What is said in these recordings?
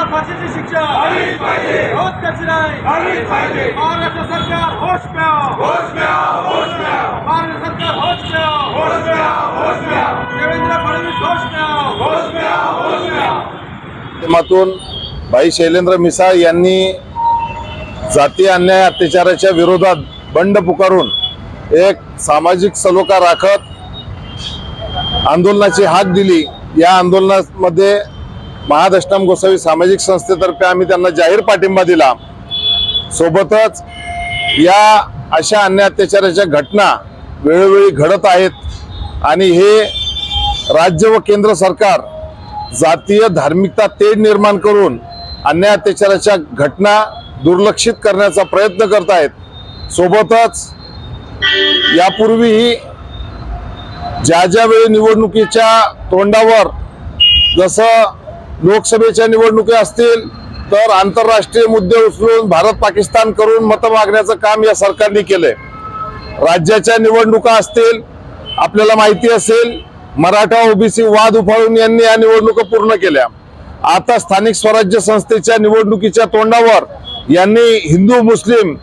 मारेकऱ्याला फाशीची शिक्षा. होत त्याची नाही महाराष्ट्र सरकार होश प्याव. महाराष्ट्र सरकार होश प्याव. देवेंद्र फडणवीस होश प्याव. माध्यमातून भाई शैलेंद्र मिसाळ यांनी जाती अन्याय अत्याचाराच्या विरोधात बंड पुकारून एक सामाजिक सलोखा राखत आंदोलनाची हाक दिली. या आंदोलनामध्ये महादष्टम गोसावी सामाजिक संस्थेतर्फे आम्ही त्यांना जाहीर पाठिंबा दिला. सोबतच या अशा अन्याय अत्याचाराच्या घटना वेळोवेळी घडत आहेत. आणि हे राज्य व केंद्र सरकार जातीय धार्मिकता तेढ निर्माण करून अन्याय अत्याचाराच्या घटना दुर्लक्षित करण्याचा प्रयत्न करत आहेत. सोबतच यापूर्वीही ज्या ज्यावेळी निवडणुकीच्या तोंडावर जसं लोकसभेच्या निवडणुकी असतील तर आंतरराष्ट्रीय मुद्दे उचलून भारत पाकिस्तान करून मतं मागण्याचं काम या सरकारने केलंय. राज्याच्या निवडणुका असतील आपल्याला माहिती असेल मराठा ओबीसी वाद उफाळून यांनी या निवडणुका पूर्ण केल्या. आता स्थानिक स्वराज्य संस्थेच्या निवडणुकीच्या तोंडावर यांनी हिंदू मुस्लिम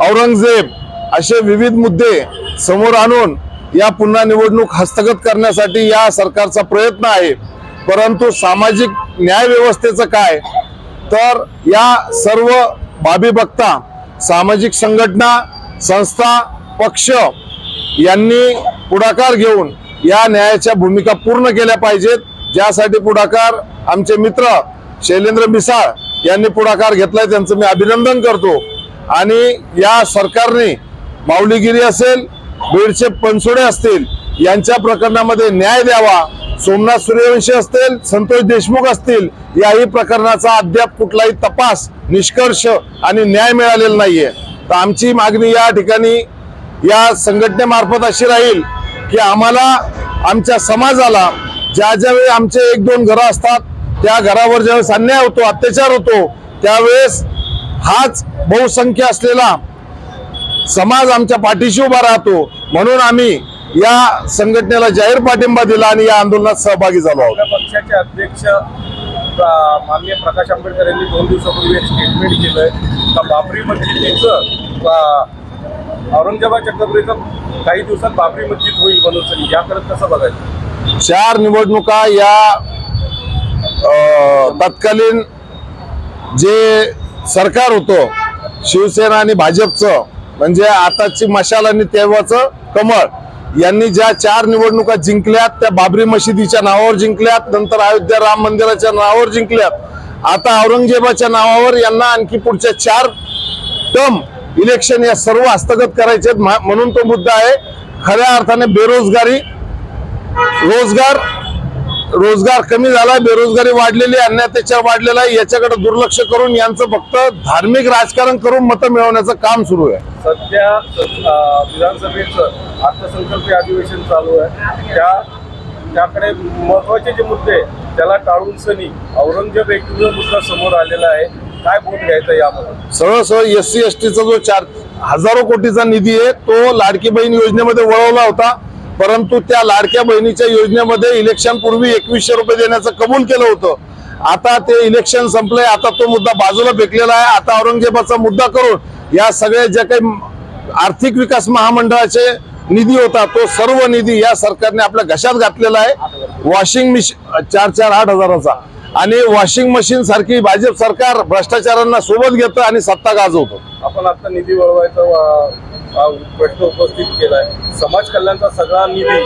औरंगजेब असे विविध मुद्दे समोर आणून या पुन्हा निवडणूक हस्तगत करण्यासाठी या सरकारचा प्रयत्न आहे. परंतु सामाजिक न्याय व्यवस्थेचं काय? तर या सर्व बाबी बघता सामाजिक संघटना संस्था पक्ष यांनी पुढाकार घेऊन या न्यायाच्या भूमिका पूर्ण केल्या पाहिजेत. ज्यासाठी पुढाकार आमचे मित्र शैलेंद्र मिसाळ यांनी पुढाकार घेतलाय त्यांचं मी अभिनंदन करतो. आणि या सरकारने माऊलीगिरी असेल बीडचे पणसोडे असतील यांच्या प्रकरणामध्ये न्याय द्यावा. सोमनाथ सूर्यवंशी असतील संतोष देशमुख असतील याही प्रकरणाचा अद्याप कुठलाही तपास निष्कर्ष आणि न्याय मिळालेला नाहीये. तर आमची मागणी या ठिकाणी या संघटनेमार्फत अशी राहील की आम्हाला आमच्या समाजाला ज्या ज्यावेळी आमचे एक दोन घरं असतात त्या घरावर ज्यावेळेस अन्याय होतो अत्याचार होतो त्यावेळेस हाच बहुसंख्य असलेला समाज आमच्या पाठीशी उभा राहतो. म्हणून आम्ही या संघटनेला जाहीर पाठिंबा दिला आणि या आंदोलनात सहभागी झालो आहोत. पक्षाचे अध्यक्ष माननीय प्रकाश आंबेडकर यांनी दोन दिवसापूर्वी एक स्टेटमेंट केलंय. का बाबरी मस्जिदीचं अ, औरंगजेबाद चक्रवर्तीचं काही दिवसात बाबरी मस्जिद होईल बनवून याकडे कसं बघायचं? चार निवडणुका या तत्कालीन जे सरकार होतं शिवसेना आणि भाजपचं म्हणजे आताची मशाल आणि तेव्हाचं कमळ यांनी ज्या चार निवडणुका जिंकल्यात त्या बाबरी मशिदीच्या नावावर जिंकल्यात नंतर अयोध्या राम मंदिराच्या नावावर जिंकल्यात. आता औरंगजेबाच्या नावावर यांना आणखी पुढच्या चार टर्म इलेक्शन या सर्व हस्तगत करायचे आहेत. म्हणून तो मुद्दा आहे. खऱ्या अर्थाने बेरोजगारी रोजगार रोजगार कमी झालाय बेरोजगारी वाढलेली आहे, अन्याय वाढलेला आहे याच्याकडे दुर्लक्ष करून यांचं फक्त धार्मिक राजकारण करून मतं मिळवण्याचं काम सुरू आहे. सध्या विधानसभेचं अर्थसंकल्पीय अधिवेशन चालू आहे. त्या त्याकडे महत्त्वाचे जे मुद्दे त्याला टाळून सनी औरंगजेब एक मुद्दा समोर आलेला आहे. काय बोध घ्यायचं यामध्ये? सरळ सरळ एस सी एस टीचा जो चार हजारो कोटीचा निधी आहे तो लाडकी बहीण योजनेमध्ये वळवला होता. परंतु त्या लाडक्या बहिणीच्या योजनेमध्ये इलेक्शन पूर्वी एकवीसशे रुपये देण्याचं कबूल केलं होतं. आता ते इलेक्शन संपलंय आता तो मुद्दा बाजूला फेकलेला आहे. आता औरंगजेबाचा मुद्दा करून या सगळ्या ज्या काही आर्थिक विकास महामंडळाचे निधी होता तो सर्व निधी या सरकारने आपल्या घशात घातलेला आहे. वॉशिंग मशीन चार चार आठ हजाराचा. आणि वॉशिंग मशीन सारखी भाजप सरकार भ्रष्टाचारांना सोबत घेतं आणि सत्ता गाजवतं. आपण आता निधी वळवायचा प्रश्न उपस्थित केलाय. समाज कल्याणचा सगळा निधी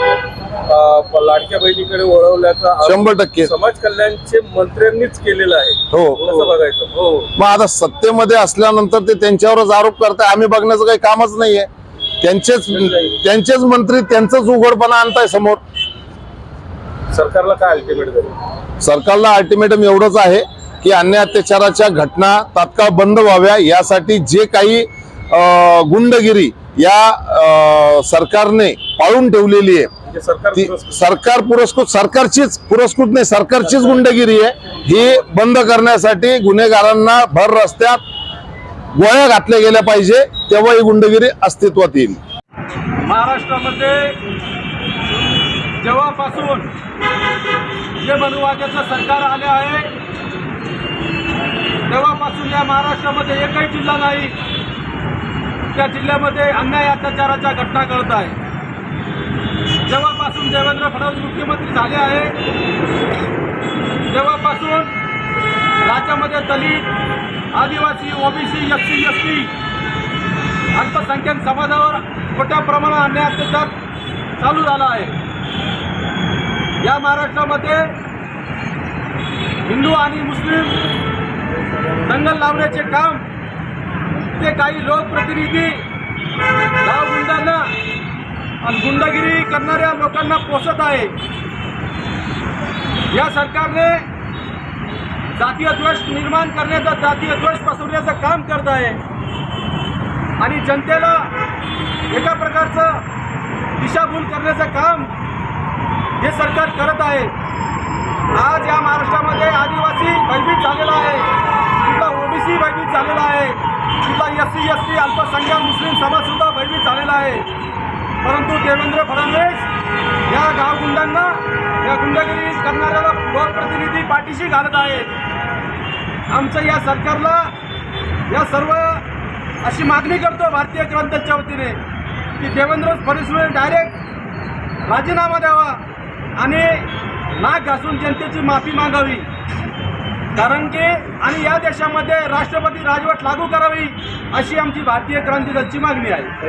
लाडक्या बहिणीकडे वळवल्याचा शंभर टक्के. समाज कल्याणचे मंत्र्यांनीच केलेलं आहे. हो. कसं बघायचं? हो. मग आता सत्तेमध्ये असल्यानंतर ते त्यांच्यावरच आरोप करताय. आम्ही बघण्याचं काही कामच नाहीये. त्यांचेच त्यांचेच मंत्री त्यांचंच उघडपणा आणताय समोर. सरकारला काय अल्टिमेट करेल सरकारला अल्टिमेटम एवढंच आहे की अन्याय अत्याचाराच्या घटना तात्काळ बंद व्हाव्या. यासाठी जे काही गुंडगिरी या सरकारने पाळून ठेवलेली आहे सरकार पुरस्कृत. सरकार पुरस्कृत सरकारचीच पुरस्कृत नाही सरकारचीच गुंडगिरी आहे. ही बंद करण्यासाठी गुन्हेगारांना भर रस्त्यात गोळ्या घातल्या गेल्या पाहिजे तेव्हा ही गुंडगिरी अस्तित्वात येईल. महाराष्ट्रामध्ये जेव्हापासून जे मनुवाद्याचं सरकार आले आहे तेव्हापासून या महाराष्ट्रामध्ये एकही जिल्हा नाही त्या जिल्ह्यामध्ये अन्याय अत्याचाराच्या घटना घडत आहे जेव्हापासून देवेंद्र फडणवीस मुख्यमंत्री झाले आहे तेव्हापासून राज्यामध्ये दलित आदिवासी OBC S C S T अल्पसंख्याक समाजावर मोठ्या प्रमाणात अन्याय अत्याचार चालू झाला आहे. या महाराष्ट्रामध्ये हिंदू आणि मुस्लिम दंगल लावण्याचे काम ते काही लोकप्रतिनिधी गावगुंडांना आणि गुंडगिरी करणाऱ्या लोकांना पोसत आहे. या सरकारने जातीय द्वेष निर्माण करण्याचा जातीय द्वेष पसरवण्याचं काम करत आहे. आणि जनतेला एका प्रकारचं दिशाभूल करण्याचं काम हे सरकार करत आहे. आज या महाराष्ट्रामध्ये आदिवासी भयभीत झालेला आहे. तिथला ओबीसी भयभीत झालेला आहे. तिथला एस सी एस टी अल्पसंख्याक मुस्लिम समाजसुद्धा भयभीत झालेला आहे. परंतु देवेंद्र फडणवीस या गावगुंडांना या गुंडगिरी करणाऱ्याला लोकप्रतिनिधी पाठीशी घालत आहेत. आमचं या सरकारला या सर्व अशी मागणी करतो भारतीय क्रांतीच्या वतीने की देवेंद्र फडणवीस डायरेक्ट राजीनामा द्यावा आणि नाक घासून जनतेची माफी मागावी. कारण की आणि या देशामध्ये राष्ट्रपती राजवट लागू करावी अशी आमची भारतीय क्रांती दलची मागणी आहे.